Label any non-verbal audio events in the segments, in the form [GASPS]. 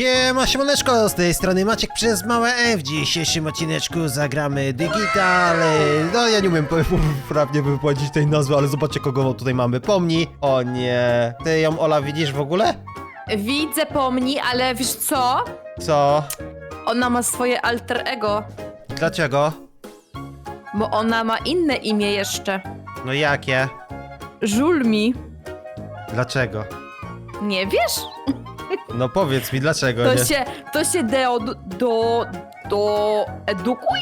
Siema, siemaneczko, z tej strony Maciek przez małe E. W dzisiejszym odcineczku zagramy Digital. No, ja nie umiem po- poprawnie wypłacić tej nazwy, ale zobaczcie, kogo tutaj mamy. Pomni. O nie. Ty ją, Ola, widzisz w ogóle? Widzę pomni, ale wiesz co? Co? Ona ma swoje alter ego, Dlaczego? bo ona ma inne imię jeszcze. No jakie? Żulmi. Dlaczego? Nie wiesz? No powiedz mi, dlaczego To nie? się, to się do, do, do edukuj?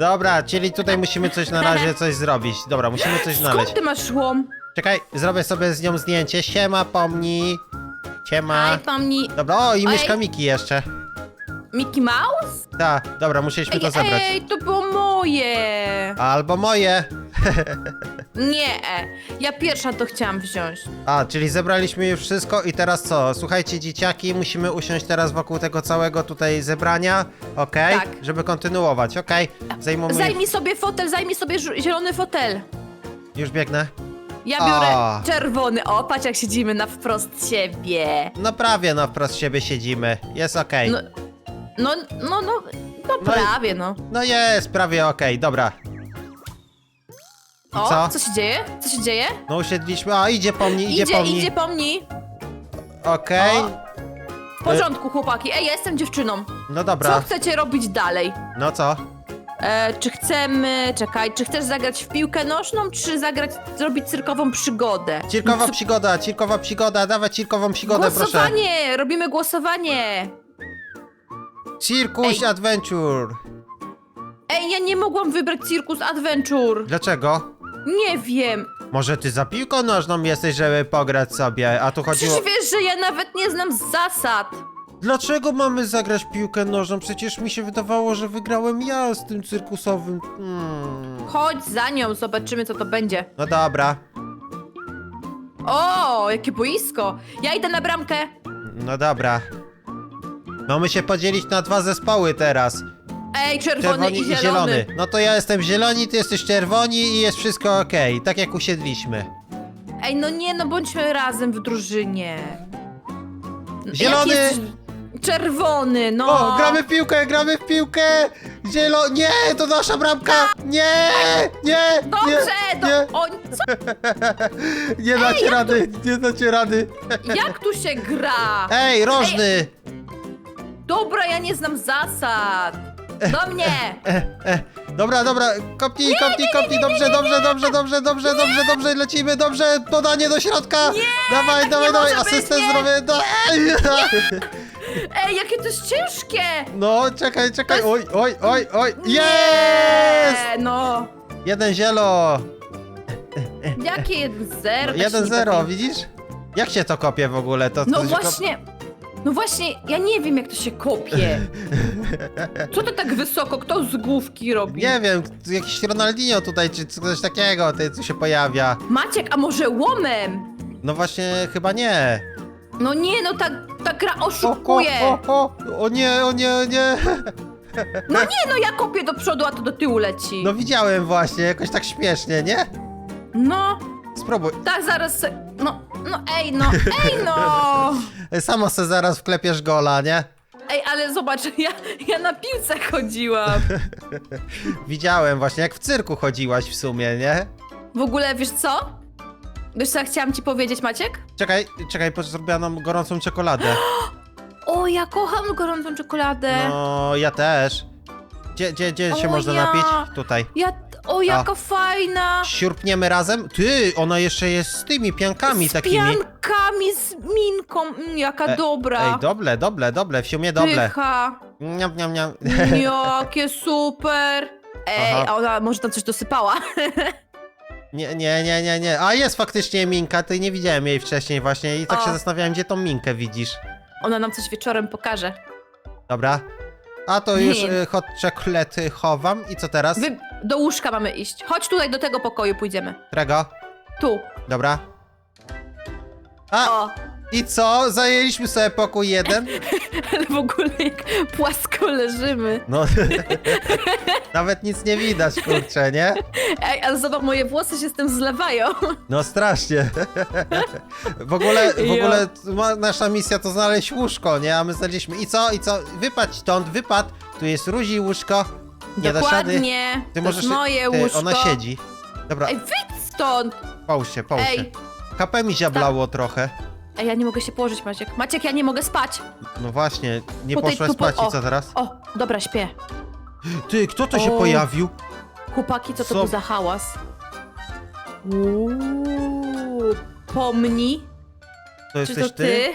Dobra, czyli tutaj musimy coś na razie coś zrobić. Dobra, musimy coś znaleźć. Skąd ty masz łom? Czekaj, zrobię sobie z nią zdjęcie. Siema, pomni. Siema. Aj, pomni. Dobra, o i Oj. myszka Miki jeszcze. Mickey Mouse? Tak, dobra, musieliśmy Ej, to zebrać. ej, to było moje. Albo moje. [LAUGHS] Nie, ja pierwsza to chciałam wziąć. A, czyli zebraliśmy już wszystko i teraz co? Słuchajcie, dzieciaki, musimy usiąść teraz wokół tego całego tutaj zebrania, okej? Tak. Żeby kontynuować, okej? Zajmuję... Zajmij sobie fotel, zajmij sobie żu- zielony fotel. Już biegnę. Ja biorę A. czerwony. O, patrz jak siedzimy na wprost siebie. No prawie na wprost siebie siedzimy. Jest okej. No, no, no, no, no No i- prawie, no. No jest, prawie okej, dobra. O, co? co się dzieje? Co się dzieje? No usiedliśmy, a idzie po mnie, idzie, Idzie, po mnie. idzie po mnie. Okej, O. W porządku, chłopaki. Ej, ja jestem dziewczyną. no Co dobra. chcecie robić dalej? No co? E, czy chcemy, czekaj, czy chcesz zagrać w piłkę nożną, czy zagrać, zrobić cyrkową przygodę? Cirkowa przygoda, cirkowa przygoda, dawaj cirkową przygodę, proszę. Głosowanie! Robimy głosowanie! Cirkus. Adventure. Ej, ja nie mogłam wybrać Cirkus Adventure. Dlaczego? Nie wiem. Może ty za piłką nożną jesteś, żeby pograć sobie, a tu chodziło... Przecież wiesz, że ja nawet nie znam zasad. Dlaczego mamy zagrać w piłkę nożną? Przecież mi się wydawało, że wygrałem ja z tym cyrkusowym... Hmm. Chodź za nią, zobaczymy co to będzie. No dobra, O, jakie boisko. Ja idę na bramkę. no dobra. Mamy się podzielić na dwa zespoły teraz. Ej, czerwony, Czerwoni i zielony. No to ja jestem zieloni, ty jesteś czerwoni i jest wszystko okej, tak jak usiedliśmy. Ej, no nie, no bądźmy razem w drużynie. Zielony! Jak jesteś- Czerwony, no. O, gramy w piłkę, gramy w piłkę! Zielo... Nie, to nasza bramka! Nie, nie, Dobrze, nie, [LAUGHS] nie, O, co? nie dacie rady, nie dacie rady. Jak tu się gra? Ej, rożny! Dobra, ja nie znam zasad. Do mnie. Dobra, dobra, kopnij, kopnij, kopnij, dobrze, dobrze, dobrze, dobrze, dobrze, dobrze, dobrze, lecimy, dobrze, podanie do środka! Dawaj, tak dawaj, nie dawaj, może być, asystę nie. zrobię, do... Ej, [LAUGHS] jakie to jest ciężkie. No, czekaj, czekaj, oj, oj, oj, oj, jest! Nie, no. Jeden zielo, Jakie jeden zero? tak się jeden nie zero, widzisz? Jak się to kopie w ogóle? To, No to się kop- właśnie. No właśnie, ja nie wiem jak to się kopie. [LAUGHS] Co to tak wysoko? Kto z główki robi? Nie wiem, jakiś Ronaldinho tutaj, czy coś takiego, ty, co się pojawia. Maciek, a może łomem? No właśnie, chyba nie. No nie, no ta, ta gra O, oszukuje. o, o, o, o nie, o nie, o nie. No nie, no ja kopię do przodu, a to do tyłu leci. No widziałem właśnie, jakoś tak śmiesznie, nie? No, Spróbuj. tak zaraz se... No, ej no, ej no! [LAUGHS] Samo se zaraz wklepiesz gola, nie? Ej, ale zobacz, [LAUGHS] ja, ja na piłce chodziłam. [LAUGHS] Widziałem właśnie, jak w cyrku chodziłaś w sumie, nie? W ogóle, wiesz co? Wiesz co ja chciałam ci powiedzieć, Maciek? Czekaj, czekaj, bo zrobiłam gorącą czekoladę. [GASPS] O, ja kocham gorącą czekoladę. No, ja też. Gdzie, gdzie, gdzie się O, można ja. napić? Tutaj. Ja, o, jaka fajna. Siurpniemy razem? Ty, ona jeszcze jest z tymi piankami z takimi. piankami, z minką. Mm, jaka E, dobra. Ej, doble, doble, doble, w sumie doble. Pycha. Niam, niam, niam. [LAUGHS] Jakie super. Ej, Aha. a ona może tam coś dosypała. [LAUGHS] Nie, nie, nie, nie, nie. A jest faktycznie Minka, ty nie widziałem jej wcześniej właśnie i tak O. się zastanawiałem, gdzie tą Minkę widzisz. Ona nam coś wieczorem pokaże. Dobra. A to już Nie. y, hot chocolate chowam i co teraz? Wy, do łóżka mamy iść. Chodź tutaj do tego pokoju pójdziemy. Którego? Tu. Dobra. A, O. I co? Zajęliśmy sobie pokój jeden? [LAUGHS] Ale w ogóle jak płasko leżymy. No, [LAUGHS] nawet nic nie widać, kurczę, nie? Ej, ale zobacz, moje włosy się z tym zlewają. No strasznie. W ogóle, w Jo. ogóle ma- nasza misja to znaleźć łóżko, nie? A my znaleźliśmy. I co? I co? Wypadź stąd, wypadł. Tu jest Ruzi łóżko. Nie rady. Dokładnie. Ty to możesz. jest moje ty, łóżko. Ona siedzi. Dobra, Ej, wyjdź stąd! połóż się, połóż się. Ej, HP mi ziablało trochę. Ej, ja nie mogę się położyć, Maciek. Maciek, ja nie mogę spać. No właśnie, nie Po tej- spać i o. co teraz? O, dobra, śpię. Ty, kto to się O. pojawił? Chłopaki, co to Co? był za hałas? Uuu, pomni. To Czy jesteś to ty?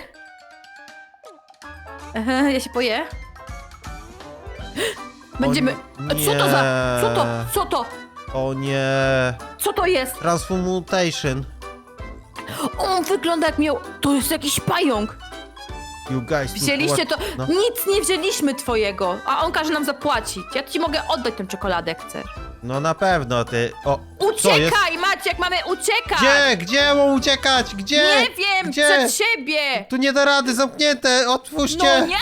Aha, ja się boję. Będziemy... O nie. Co to za... Co to? Co to? O nie. Co to jest? Transformutation. On wygląda jak miał... To jest jakiś pająk. You guys. tu Wzięliście to... No. Nic nie wzięliśmy twojego, a on każe nam zapłacić. Ja ci mogę oddać tę czekoladę, jak chcesz. No na pewno ty. O, co jest? Uciekaj, Maciek, mamy uciekać! Gdzie? Gdzie mam uciekać? Gdzie? Nie wiem, Gdzie? przed siebie! Tu nie da rady, zamknięte, otwórzcie! No nie!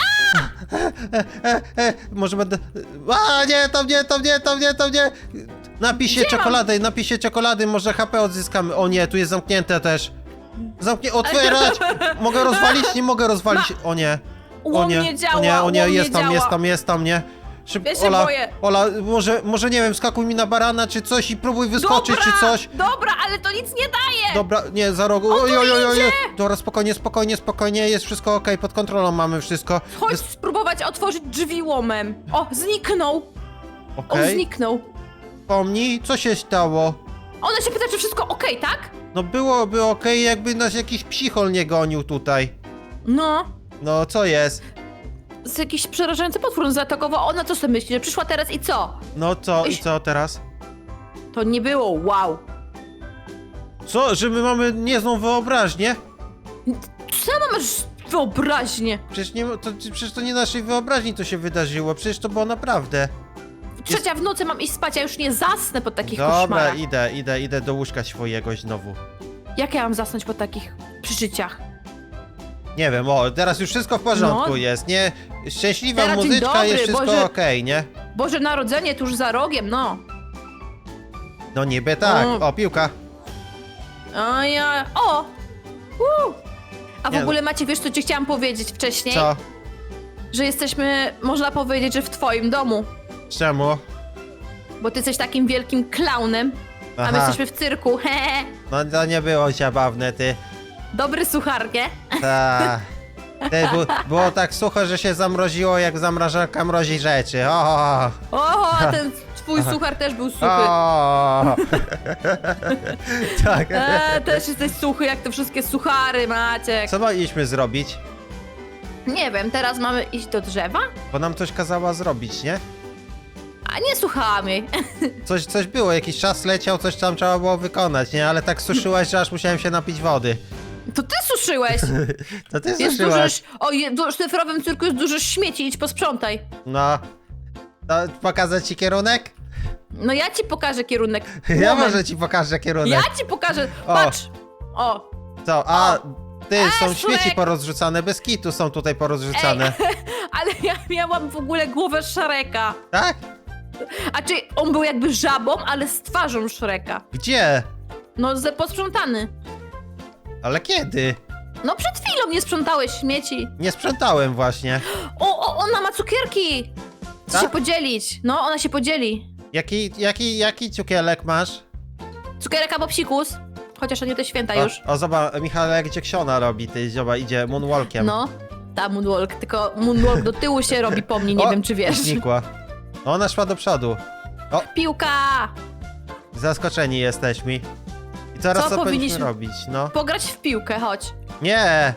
E, [LAUGHS] e, może będę... A, nie, tam nie, tam nie, tam nie, tam nie! Napisie Gdzie mam? czekolady, napisie czekolady, może HP odzyskamy. O nie, tu jest zamknięte też. Zamknie... Otwierać! [LAUGHS] Mogę rozwalić? Nie mogę rozwalić. O nie. O nie, mnie działa, o nie, o nie, jest tam, działa. jest tam, jest tam, nie? Szybko, Ja się Ola, boję. Ola, może, może nie wiem, skakuj mi na barana czy coś i próbuj wyskoczyć dobra, czy coś. Dobra, ale to nic nie daje! Dobra, nie, za rogu. Tu idzie! Dobra, spokojnie, spokojnie, spokojnie, jest wszystko okej, pod kontrolą mamy wszystko. Chodź Jest spróbować otworzyć drzwi łomem. O, zniknął! On okej. zniknął. Pomnij, co się stało? Ona się pyta, czy wszystko okej, tak? No byłoby okej, jakby nas jakiś psichol nie gonił tutaj. No. No, co jest? Z jakiś przerażający potwór nas zaatakował. Ona co sobie myśli, że przyszła teraz i co? No co, i Iś- co teraz? To nie było wow. Co, że my mamy niezłą wyobraźnię? Sama masz wyobraźnię. Przecież, nie, to, przecież to nie naszej wyobraźni to się wydarzyło, przecież to było naprawdę. Trzecia w nocy mam iść spać, ja już nie zasnę po takich Dobra, koszmarach. idę, idę, idę do łóżka swojego znowu. Jak ja mam zasnąć po takich przeżyciach? Nie wiem, o, teraz już wszystko w porządku No. jest, nie? Szczęśliwa Teraz dzień muzyczka, dobry, jest wszystko Boże. okej, nie? Boże Narodzenie tuż za rogiem, no. No niby tak. O. O, piłka. A ja... O! Woo! A w Nie no. ogóle Macie, wiesz co ci chciałam powiedzieć wcześniej? Co? Że jesteśmy, można powiedzieć, że w twoim domu. Czemu? Bo ty jesteś takim wielkim klaunem, a my Aha. jesteśmy w cyrku. Hehe. [LAUGHS] No to nie było zabawne, ty. Dobry suchar, nie? Ta. Ty, bu, było tak sucho, że się zamroziło, jak zamrażarka mrozi rzeczy. O, O, a ten [LAUGHS] twój suchar też był suchy. o. [LAUGHS] tak. E, też jesteś suchy, jak te wszystkie suchary, Maciek. Co mieliśmy zrobić? Nie wiem, teraz mamy iść do drzewa? Bo nam coś kazała zrobić, nie? A nie słuchamy. [LAUGHS] Coś, coś było, jakiś czas leciał, coś tam trzeba było wykonać, nie? Ale tak suszyłaś, że aż musiałem się napić wody. To ty suszyłeś. [LAUGHS] To ty Jest dużo... suszyłaś. ś- O, je- w szyfrowym cyrku jest dużo śmieci, idź posprzątaj. No. To pokazać ci kierunek? No ja ci pokażę kierunek. [LAUGHS] Ja Moment. może ci pokażę kierunek. Ja ci pokażę. O. Patrz. O, Co? A, ty, są Eszlek! śmieci porozrzucane, bez kitu są tutaj porozrzucane. ale ja miałam w ogóle głowę Szreka. Tak? A czy on był jakby żabą, ale z twarzą Szreka. Gdzie? No, ze posprzątany. Ale kiedy? No przed chwilą nie sprzątałeś śmieci. Nie sprzątałem właśnie. O, o ona ma cukierki. Chce Tak? się podzielić. No, ona się podzieli. Jaki, jaki, jaki cukielek masz? Cukierek albo psikus. Chociaż nie te święta już. O, o zobacz, Michał jak gdzie ksiona robi, ty, zobacz, idzie moonwalkiem. No, ta moonwalk, tylko moonwalk do tyłu się robi po mnie, nie O, wiem czy wiesz. Znikła. Ona szła do przodu. Piłka! Zaskoczeni jesteśmy. I teraz Co co, powinniśmy powinniśmy- robić, no? Pograć w piłkę, chodź. Nie!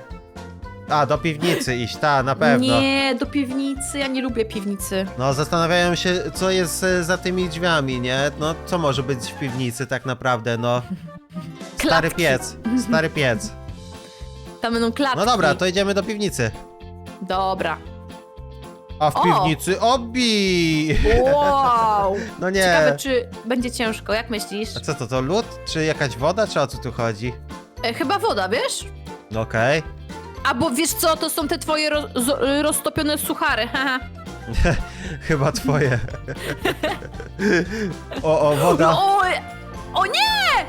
A, do piwnicy iść, ta, na pewno. Nie, do piwnicy, ja nie lubię piwnicy. No, zastanawiają się, co jest e, za tymi drzwiami, nie? No, co może być w piwnicy tak naprawdę, no? [LAUGHS] Stary piec, stary piec. Tam będą klatki. No dobra, to idziemy do piwnicy. Dobra. A w O! piwnicy obi! Wow! [LAUGHS] No nie. Ciekawe, czy będzie ciężko, jak myślisz? A co to, to lód? Czy jakaś woda, czy o co tu chodzi? E, chyba woda, wiesz? No Okej. albo wiesz co, to są te twoje roz, roztopione suchary, [LAUGHS] haha. [LAUGHS] Chyba twoje. o, o, woda. No, oj, o nie!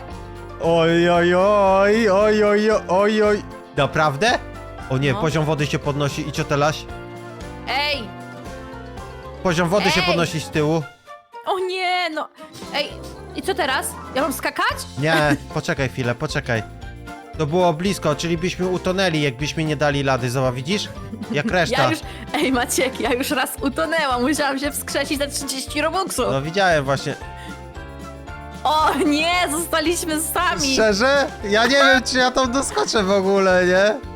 Oj, oj, oj, oj, oj, oj, oj. Naprawdę? O nie, No. poziom wody się podnosi i? Ej, Poziom wody się Ej! podnosi z tyłu. o nie, no. Ej, i co teraz? Ja mam skakać? Nie, [LAUGHS] poczekaj chwilę, poczekaj. To było blisko, czyli byśmy utonęli, jakbyśmy nie dali lady, zobacz, widzisz? Jak [LAUGHS] reszta. Ja już, ej Maciek, ja już raz utonęłam, musiałam się wskrzesić za 30 robuxów. No widziałem właśnie. O nie, zostaliśmy sami. Szczerze? Ja nie wiem, czy ja tam doskoczę w ogóle, nie?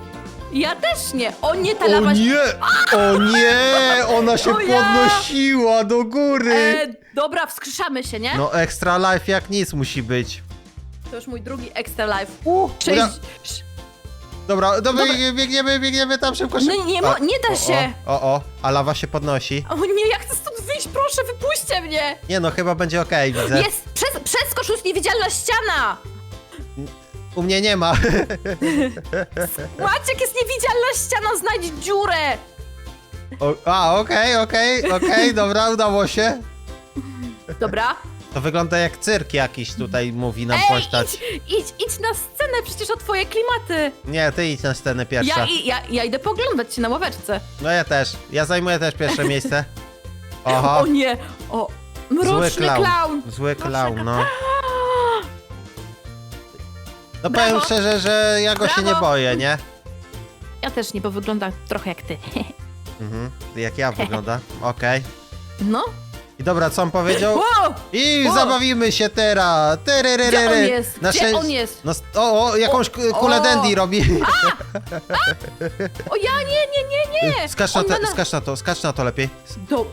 Ja też nie. O nie, ta lawa... O nie! O nie! Ona się O ja! podnosiła do góry! E, dobra, wskrzeszamy się, nie? No extra life jak nic musi być. To już mój drugi extra life. Uh, Cześć. uda- Dobra, dobra, Dobra. biegniemy, biegniemy tam szybko, No szybko. nie, mo- nie da o, się. O, o, o, a lawa się podnosi. O nie, ja chcę stąd wyjść, proszę, wypuśćcie mnie. Nie no, chyba będzie okej, widzę. Jest, przez, przeskocz, niewidzialna ściana. U mnie nie ma. Maciek, jest niewidzialna ściana, znajdź dziurę. O, a, okej, okej, okej, dobra, udało się. Dobra. To wygląda jak cyrk jakiś tutaj mówi nam Ej, postać. idź, idź, na scenę, przecież o twoje klimaty. Nie, ty idź na scenę pierwsza. Ja, i- ja, ja idę poglądać się na ławeczce. No ja też. Ja zajmuję też pierwsze miejsce. [LAUGHS] Oho. O nie, o, mroczny Zły klaun. klaun. Zły klaun, no. No Brawo. powiem szczerze, że ja go się nie Brawo. boję, nie? Ja też nie, bo wygląda trochę jak ty. Mhm. Jak ja wygląda. [LAUGHS] Okej. No. I dobra, co on powiedział? Wow! I Wow. zabawimy się teraz! Tyryryryry. Gdzie on jest? Na Gdzie szczęście- on jest? No, s- o, o, jakąś ku- kulę o. dandy robi. [LAUGHS] O ja nie, nie, nie, nie! Skacz na, On te, ma na- skacz na to, skacz na to lepiej. Do...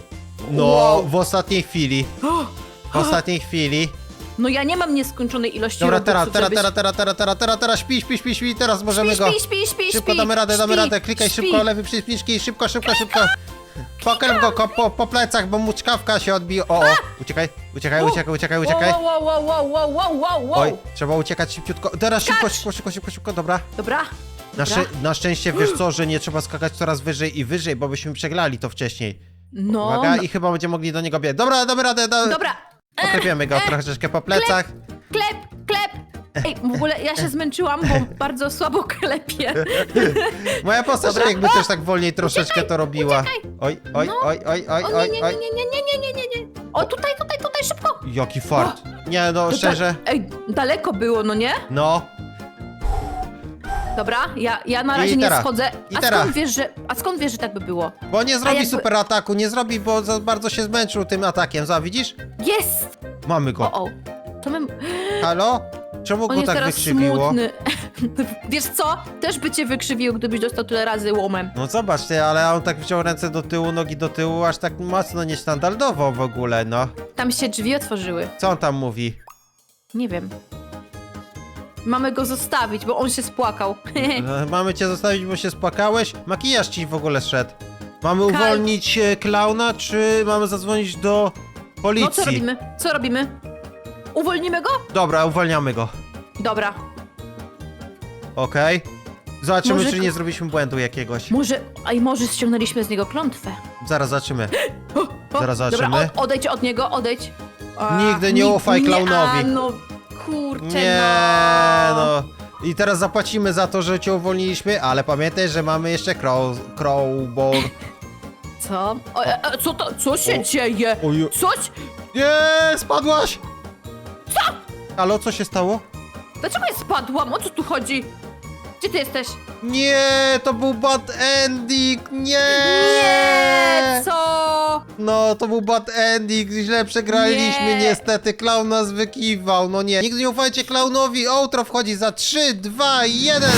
No, Wow. w ostatniej chwili. [GASPS] W ostatniej chwili. No ja nie mam nieskończonej ilości Dobra, robuxów, teraz, teraz, żebyś- teraz, teraz, teraz, teraz, teraz, teraz, śpi, śpi, śpi, śpi, teraz możemy Śpi, go. śpi, śpi, śpi, Szybko śpi, damy radę, damy śpi, radę, klikaj śpi. szybko, lewy przyciski, szybko, szybko, szybko. Pokręp go ko, po, po plecach, bo mu czkawka się odbije. O, o, uciekaj, uciekaj, uciekaj, uciekaj, uciekaj. Wow, wow, wow, wow, wow, wow, wow. Oj, trzeba uciekać szybciutko. Teraz szybko, Skacz. szybko, szybko, szybko, szybko, dobra. Dobra. Na, Dobra. szczę- na szczęście wiesz co, [GASPS] że nie trzeba skakać coraz wyżej i wyżej, bo byśmy przegrali to wcześniej. No, Uwaga, no. i chyba będziemy mogli do niego biec. Dobra, damy radę, da... Dobra. Poklepiemy go troszeczkę po plecach. Klep, klep. Ej, w ogóle ja się zmęczyłam, bo bardzo słabo klepię. [LAUGHS] Moja postać Dobra. jakby też tak wolniej troszeczkę to robiła. uciekaj. Oj, oj, No. oj, oj, oj, O nie, oj, nie, oj. nie, nie, nie, nie, nie, nie, nie. O, tutaj, tutaj, tutaj, szybko. Jaki fart. Nie no, szczerze. Ej, daleko było, no nie? No, Dobra, ja, ja na I razie nie teraz. schodzę. I A teraz. skąd wiesz, że, a skąd wiesz, że tak by było? bo nie zrobi jakby- super ataku, nie zrobi, bo za bardzo się zmęczył tym atakiem. Za, widzisz? Jest! Mamy go. o. To my... Halo? Czemu On go jest tak teraz wykrzywiło? smutny. [LAUGHS] Wiesz co? Też by cię wykrzywił, gdybyś dostał tyle razy łomem. No zobacz ty, ale on tak wziął ręce do tyłu, nogi do tyłu, aż tak mocno niestandardowo w ogóle, no. Tam się drzwi otworzyły. Co on tam mówi? Nie wiem. Mamy go zostawić, bo on się spłakał. [LAUGHS] E, Mamy cię zostawić, bo się spłakałeś? Makijaż ci w ogóle szedł. Mamy Kal- uwolnić e, klauna, czy mamy zadzwonić do policji? No co robimy? Co robimy? Uwolnimy go? Dobra, uwalniamy go. Dobra. Okej. Zobaczymy, Może czy ko- nie zrobiliśmy błędu jakiegoś. Może, a i może ściągnęliśmy z niego klątwę. Zaraz zobaczymy. [GASPS] O, o, Zaraz Dobra, zobaczymy. od, odejdź od niego, odejdź. A, Nigdy nie ufaj klaunowi. Nie, a, no, kurczę, Nie, no. no. I teraz zapłacimy za to, że cię uwolniliśmy, ale pamiętaj, że mamy jeszcze crow, crowbar. [LAUGHS] Co? O, e, e, co to, co się O. dzieje? Oju. Coś? Nie, spadłaś! Co? Halo, co się stało? Dlaczego ja spadłam? O co tu chodzi? Gdzie ty jesteś? Nie, to był bad ending, nie! Nie, co? No, to był bad ending, źle przegraliśmy, Nie. niestety, klaun nas wykiwał, no nie. Nigdy nie ufajcie klaunowi, outro wchodzi za 3, 2, 1.